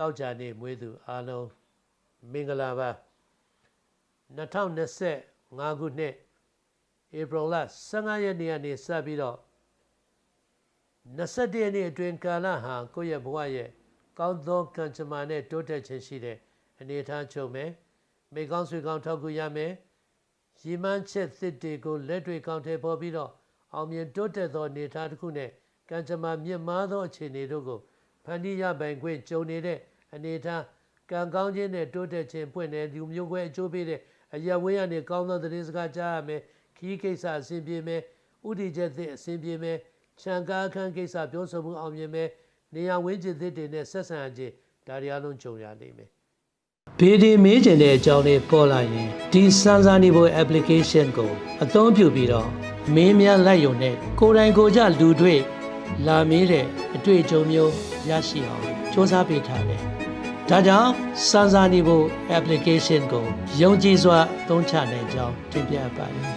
တောက်ကြနေမွေးသူအားလုံးမင်္ဂလာပါ2025ခုနှစ်ဧပြီလ15ရက်နေ့ကနေစပြီးတော့21ရက်နေ့အတွင်းကာလဟာကိုယ့်ရဲ့ဘဝရဲ့ကောင်းသောကံကြမ္မာနဲ့တိုးတက်ခြင်းရှိတဲ့အနေအထားချုပ်မယ်မိကောင်းဆွေကောင်းထောက်ကူရမယ်ရည်မှန်းချက်သစ်တွေကိုလက်တွေကောင်းထဲပေါ်ပြီးတော့အောင်မြင်တိုးတက်သောအနေအထားတစ်ခုနဲ့ကံကြမ္မာမြင့်မားသောအခြေအနေတို့ကိုဖန်တီးရပိုင်ခွင့်ကြုံနေတဲ့ အနေအထားကံကောင်းခြင်းနဲ့တိုးတက်ခြင်းပွင့်တဲ့လူမျိုးခွဲအကျိုးပေးတဲ့အရာဝေးရနေကောင်းသောသတင်းစကားကြားရမယ်ခီးကိစ္စအစဉ်ပြေမယ်ဥတီချက်သစ်အစဉ်ပြေမယ်ခြံကားအခန်းကိစ္စပြောဆိုမှုအောင်မြင်မယ်နေရာဝင်းကျင်သစ်တွေနဲ့ဆက်ဆံခြင်းဒါတွေအလုံးကြုံရနိုင်မယ်ဘေဒီမေးကျင်တဲ့အကြောင်းလေးပေါ်လာရင်ဒီစမ်းစာနေဖို့ application ကိုအသုံးပြုပြီးတော့မင်းများလိုက်ရုံနဲ့ကိုယ်တိုင်ကိုယ်ကြလူတွေလာမေးတဲ့အတွေ့အကြုံမျိုး ရရှိအောင်စ조사ပေးထားတယ်။ဒါကြောင့်စမ်းစာနေဖို့ application ကိုယုံကြည်စွာသုံးချနိုင်ကြောင်းတင်ပြပါတယ်။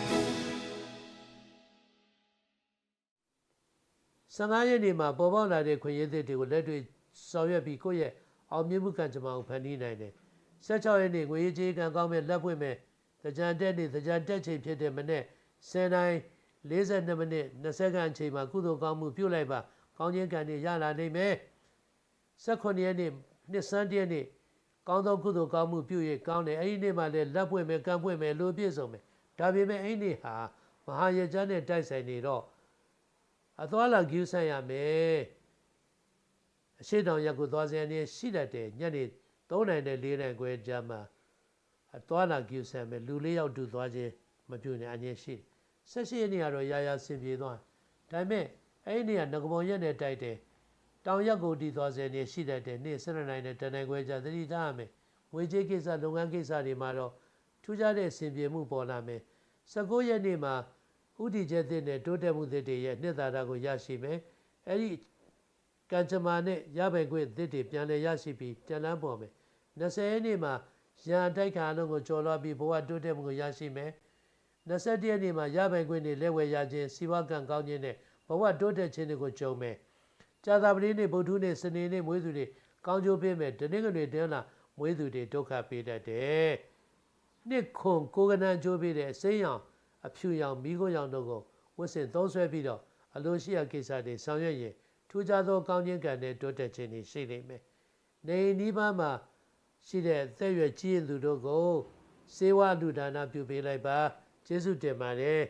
15ရက်နေ့မှာပေါ်ပေါက်လာတဲ့ခွင့်ရည်သစ်တွေကိုလက်တွေ့ဆောင်ရွက်ပြီးကိုယ့်ရဲ့အောင်မြင်မှုကံကြမ္မာကိုဖန်တီးနိုင်တယ်။16ရက်နေ့ငွေရေးကြေးကံကောင်းမဲ့လက်ပွင့်မဲ့တကြံတက်နေ့တကြံတက်ချိန်ဖြစ်တဲ့မနေ့10တိုင်း42မိနစ်20စက္ကန့်အချိန်မှာကုသိုလ်ကောင်းမှုပြုလိုက်ပါကောင်းခြင်းကံတွေရလာနိုင်မယ် 18ရက်နေ့နှစ်ဆန်းတရက်နေ့ကောင်းသောကုသိုလ်ကောင်းမှုပြု၍ကောင်းတယ်အဲ့ဒီနေ့မှလည်းလက်ပွင့်မယ်ကံပွင့်မယ်လို့ပြည့်စုံမယ်ဒါပေမဲ့အဲ့ဒီနေ့ဟာမဟာရကြနဲ့တိုက်ဆိုင်နေတော့အသွားလာကျူးဆန့်ရမယ်အရှိတောင်ရက်ကိုသွားစရာနေရှိတတ်တယ်ညနေ3နိုင်နဲ့4နိုင်ခွဲကြာမှာအသွားလာကျူးဆန့်မယ်လူလေးယောက်တူသွားခြင်းမပြုနဲ့အငြင်းရှိဆက်ရှိနေရတော့ရာရာဆင်ပြေသွားဒါပေမဲ့အဲ့ဒီနေ့ကငကမောင်ရက်နဲ့တိုက်တယ် တောင်ရက်ကိုတီသွားစေနေရှိတတ်တယ်နေ့7နိုင်နဲ့တနိုင်ခွဲကြာသတိထားရမယ်ဝေကြီးကိစ္စလုပ်ငန်းကိစ္စတွေမှာတော့ထူးခြားတဲ့ဆင်ပြေမှုပေါ်လာမယ်19ရက်နေ့မှာဥတီချက်သစ်နဲ့တိုးတက်မှုသစ်တွေရဲ့နှစ်သာရကိုရရှိမယ်အဲ့ဒီကံကြမ္မာနဲ့ရပိုင်ခွင့်သစ်တွေပြန်လည်ရရှိပြီးတန်လန်းပေါ်မယ်20ရက်နေ့မှာရန်တိုက်ခါလုံးကိုကျော်လွှားပြီးဘဝတိုးတက်မှုကိုရရှိမယ်21ရက်နေ့မှာရပိုင်ခွင့်တွေလက်ဝယ်ရခြင်းစီးပွားကံကောင်းခြင်းနဲ့ဘဝတိုးတက်ခြင်းတွေကိုကြုံမယ် ကြာသပတေးနေ့ဗုဒ္ဓနေ့စနေနေ့မွေးသူတွေကောင်းကျိုးပေးမယ်တနင်္ဂနွေတင်းလာမွေးသူတွေဒုက္ခပေးတတ်တယ်နှစ်ခွန်ကိုကနန်ကျိုးပေးတဲ့အစိမ်းရောင်အဖြူရောင်မိခိုးရောင်တို့ကိုဝတ်ဆင်သုံးဆွဲပြီးတော့အလိုရှိရာကိစ္စတွေဆောင်ရွက်ရင်ထူးခြားသောကောင်းခြင်းကံနဲ့တိုးတက်ခြင်းတွေရှိနေမယ်နေနီးပါးမှာရှိတဲ့သက်ရွယ်ကြီးသူတို့ကိုစေဝလူဒါနပြုပေးလိုက်ပါကျေးဇူးတင်ပါတယ်